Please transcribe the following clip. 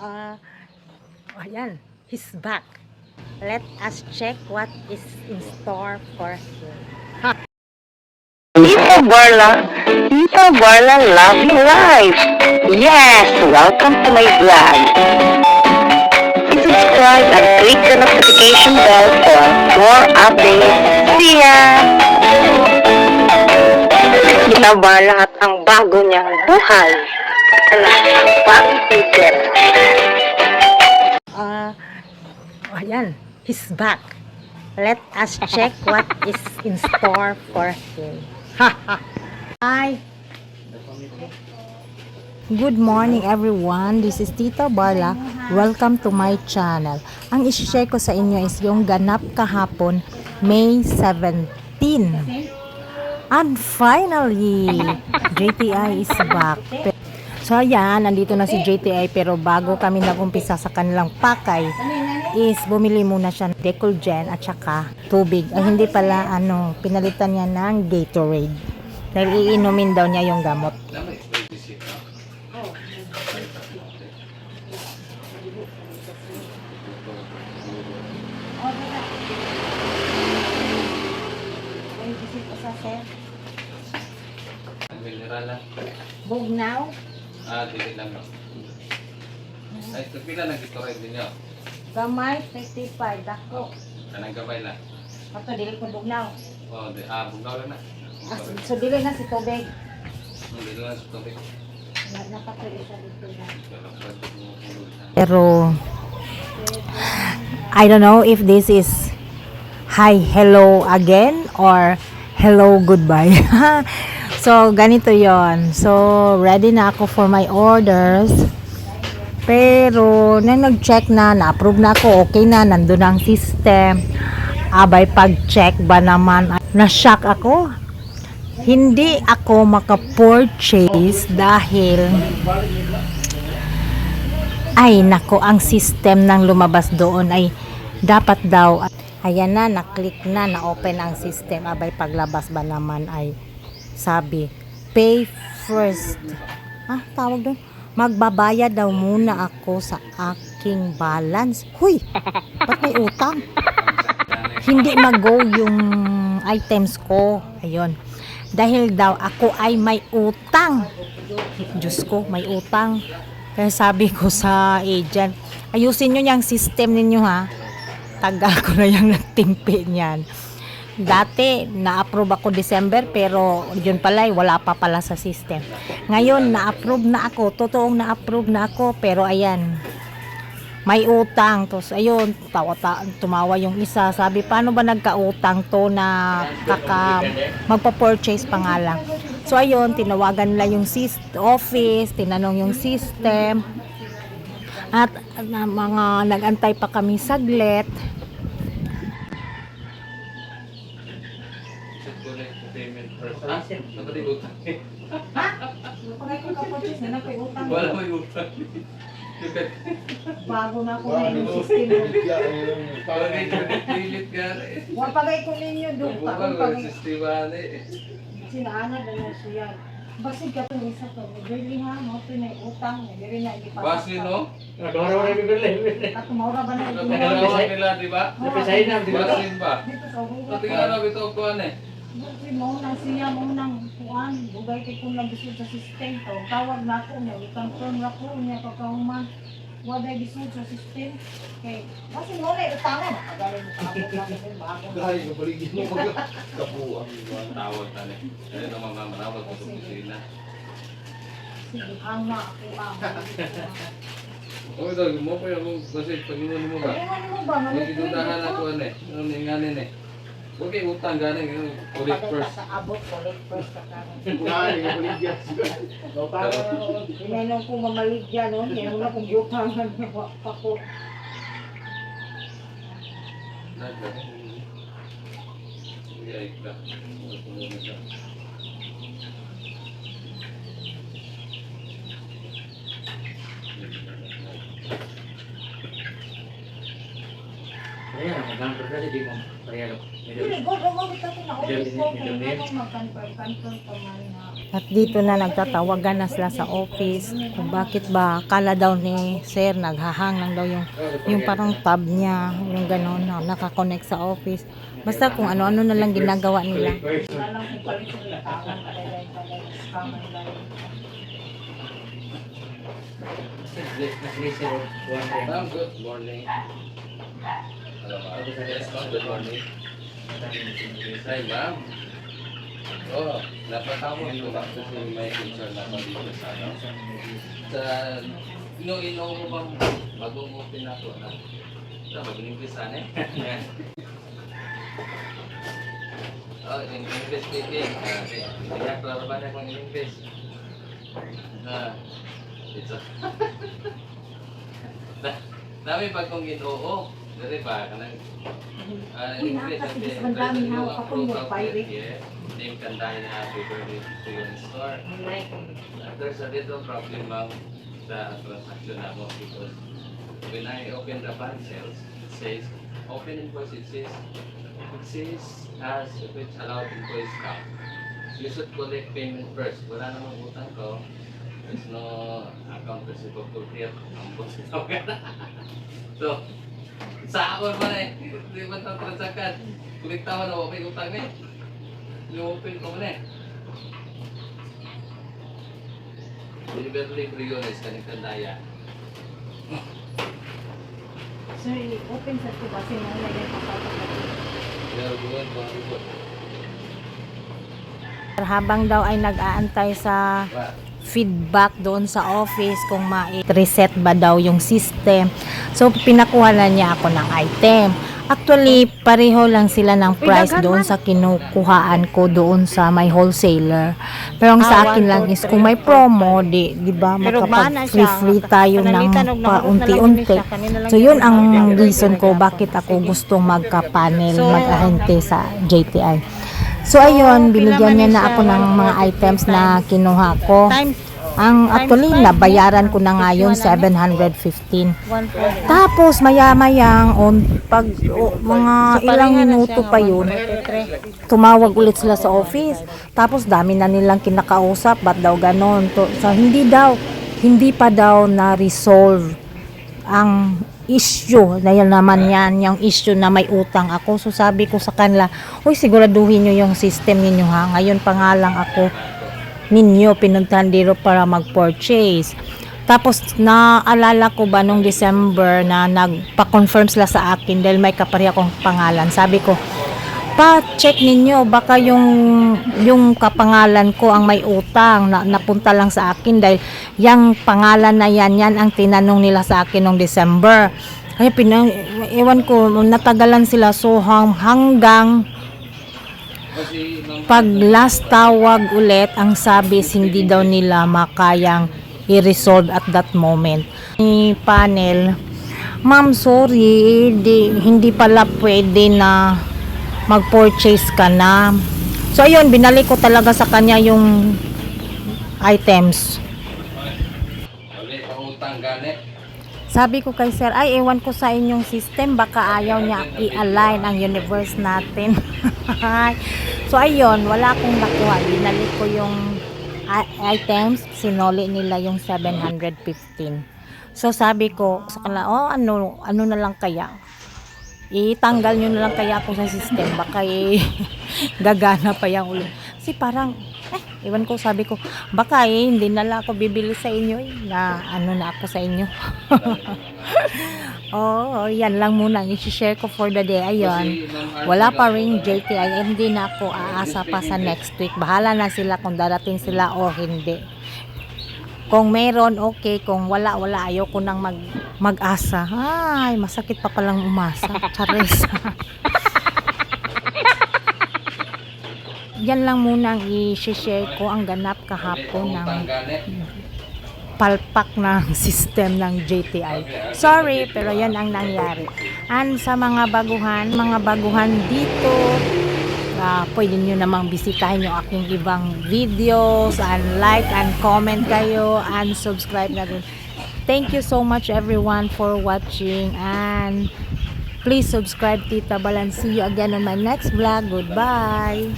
uh, ayan, he's back. Let us check what is in store for him. Tita Barla, Tita Barla Love You Life. Yes, welcome to my vlog. Please subscribe and click the notification bell for more updates. See ya! Tita Barla at ang bago niyang buhay. Twitter. Uh, ayan, he's back. Let us check what is in store for him. Hi. Good morning everyone. This is Tita Barla. Welcome to my channel. Ang isi-share ko sa inyo is yung ganap kahapon, May 17. And finally, JTI is back. So ayan, nandito na si JTI pero bago kami nagumpisa sa kanilang pakay is bumili muna siya ng Decolgen at saka tubig. Ay hindi pala ano, pinalitan niya ng Gatorade. Dahil iinumin daw niya yung gamot. Bugnaw? Ah, dili lang. Ay, ito pila nang ito rin ninyo. Gamay, 55, dako. Kanang gabay lang. Ato, dili ko bugnaw. Oh, di, ah, bugaw lang na. Ah, so dili na si tubig. Hindi lang sa tubig. Na. Pero pwede mo pulol na. Pero I don't know if this is hi, hello again or hello, goodbye. so, ganito yon So, ready na ako for my orders. Pero, nang nag-check na, na-approve na ako, okay na, nandun ang system. Abay, pag-check ba naman, na-shock ako. Hindi ako maka-purchase dahil ay nako ang system ng lumabas doon ay dapat daw ayan na na-click na na-open ang system. Abay paglabas ba naman ay sabi pay first. Ah tawag doon. Magbabayad daw muna ako sa aking balance. Huy! Ba't may utang? Hindi mag-go yung items ko. Ayun. Dahil daw ako ay may utang. Diyos ko may utang. Kaya sabi ko sa agent, ayusin nyo yung system ninyo ha. Tagal ko na yung nagtimpi niyan. Dati, na-approve ako December, pero yun pala, eh, wala pa pala sa system. Ngayon, na-approve na ako. Totoong na-approve na ako, pero ayan, may utang. Tapos, ayun, tawa, ta, tumawa yung isa. Sabi, paano ba nagka-utang to na kaka, magpa-purchase pa nga lang. So, ayun, tinawagan nila yung office, tinanong yung system. At na, mga nagantay pa kami saglit. Ko. Wala may utang. Bago na ako na yung system. may credit limit nga eh. Wapagay ko ninyo, Bukal, walang sistema na eh. Sinaanad na siya. Basig ka itong isa to. Really ha, mo ito na utang. Hindi na ipapasok. Basi no? At tumaura ba na ito? Nakalawa nila, di ba? Basin ba? Dito sa ugat. tingnan na ito ko ano eh. Kasi mo nang siya mo nang kuan. Bugay kay kung nabisod sa system to. Tawag na ako niya. I-confirm na ko niya pagkahuman. Waday bisod sa system. Kay, kasi mo na utangan. Pagaling mo kapag namin bago. Tawag na eh. Ayun ang mga marawag ko sa opisina. Sige, ang na ang. Okay daw, mo pa yung kasi pangingon mo ba? Ewan mo ba? Inunahan ako ano eh. Ano ninganin eh. Huwag kayo utang galing. yung Ulit first. Sa abot, ulit first ka kami. Tinanong ko mamaligya no, hindi mo na kung yutangan na ako. Ay, ka. Tulungan siya. Nag-counter ka, di mo na. At dito na nagtatawagan na sila sa office kung bakit ba kala daw ni sir naghahang lang daw yung yung parang tab niya, yung gano'n na nakakonect sa office. Basta kung ano-ano na lang ginagawa nila. Good morning. Good morning. Hi, ma'am. Oh, ba kasi may concern ako dito sa ano? Sa, ino-ino bang bagong open ako na sa mag-English sana eh. oh, in English speaking. Ah, Okay, hindi klaro ba na kung English? Ah, it's a... Dami pag kung ginoo. Dari ba? Kanang... Ah, in English. Kasi okay. mas madami There's na no ako approval kung pirate. Name kandahin na happy birthday to you in store. Like, Uh, There's a little problem ma'am sa transaction na mo because when I open the bank sales, it says, open invoice, it says, it says as if it's allowed invoice count. You should collect payment first. Wala namang utang ko. There's no account receivable here. Ang boss ito So, sa ako ba na eh. Di ba ito transaction? Kulikta mo na may utang eh. I-open ko mo na eh. Deliberately Briones, kanitang daya. sir, open sa ito kasi nang lagyan pa pa Pero buwan, buwan, buwan. Habang daw ay nag-aantay sa? Feedback doon sa office kung ma-reset ba daw yung system. So, pinakuha na niya ako ng item. Actually, pareho lang sila ng price doon sa kinukuhaan ko doon sa may wholesaler. Pero ang sa akin lang is kung may promo, di, di ba, makapag-free-free tayo ng paunti-unti. So, yun ang reason ko bakit ako gustong magka-panel, mag-ahente sa JTI. So, ayun, binigyan niya na ako ng mga items na kinuha ko. Ang actually, nabayaran ko na nga yun, 715. Tapos, maya-mayang, on, pag o, mga ilang minuto pa yun, tumawag ulit sila sa office. Tapos, dami na nilang kinakausap, ba't daw ganon? To, so, hindi daw, hindi pa daw na-resolve ang issue na yan naman yan, yung issue na may utang ako. So sabi ko sa kanila, uy siguraduhin nyo yung system ninyo ha. Ngayon pa nga lang ako ninyo pinuntahan dito para mag-purchase. Tapos naalala ko ba nung December na nagpa-confirm sila sa akin dahil may kapareha akong pangalan. Sabi ko, pa-check ninyo. Baka yung yung kapangalan ko ang may utang na napunta lang sa akin dahil yung pangalan na yan yan ang tinanong nila sa akin nung December. Kaya pinang ewan ko natagalan sila so hang, hanggang pag last tawag ulit ang sabi hindi daw nila makayang i-resolve at that moment. Ni panel ma'am sorry di, hindi pala pwede na mag-purchase ka na. So ayun binalik ko talaga sa kanya yung items. Sabi ko kay sir ay ewan ko sa inyong system baka ayaw niya i-align ang universe natin. So ayun wala akong nakuha. Binalik ko yung items. Sinoli nila yung 715 so sabi ko sa oh ano ano na lang kaya itanggal nyo na lang kaya ako sa system baka eh, gagana pa yung ulo kasi parang eh, iwan ko sabi ko baka eh, hindi na lang ako bibili sa inyo eh, na ano na ako sa inyo oh, yan lang muna ang i-share ko for the day. Ayun. Wala pa rin JTI. Hindi na ako aasa pa sa next week. Bahala na sila kung darating sila o hindi. Kung meron, okay. Kung wala, wala. Ayoko nang mag, mag-asa. Ay, masakit pa palang umasa. Charis. Yan lang muna ang i-share ko ang ganap kahapon ng palpak ng system ng JTI. Sorry, pero yan ang nangyari. And sa mga baguhan, mga baguhan dito, ah, pwede nyo namang bisitahin yung aking ibang videos and like and comment kayo and subscribe na rin. Thank you so much everyone for watching and Please subscribe Tita Bal and see you again on my next vlog. Goodbye!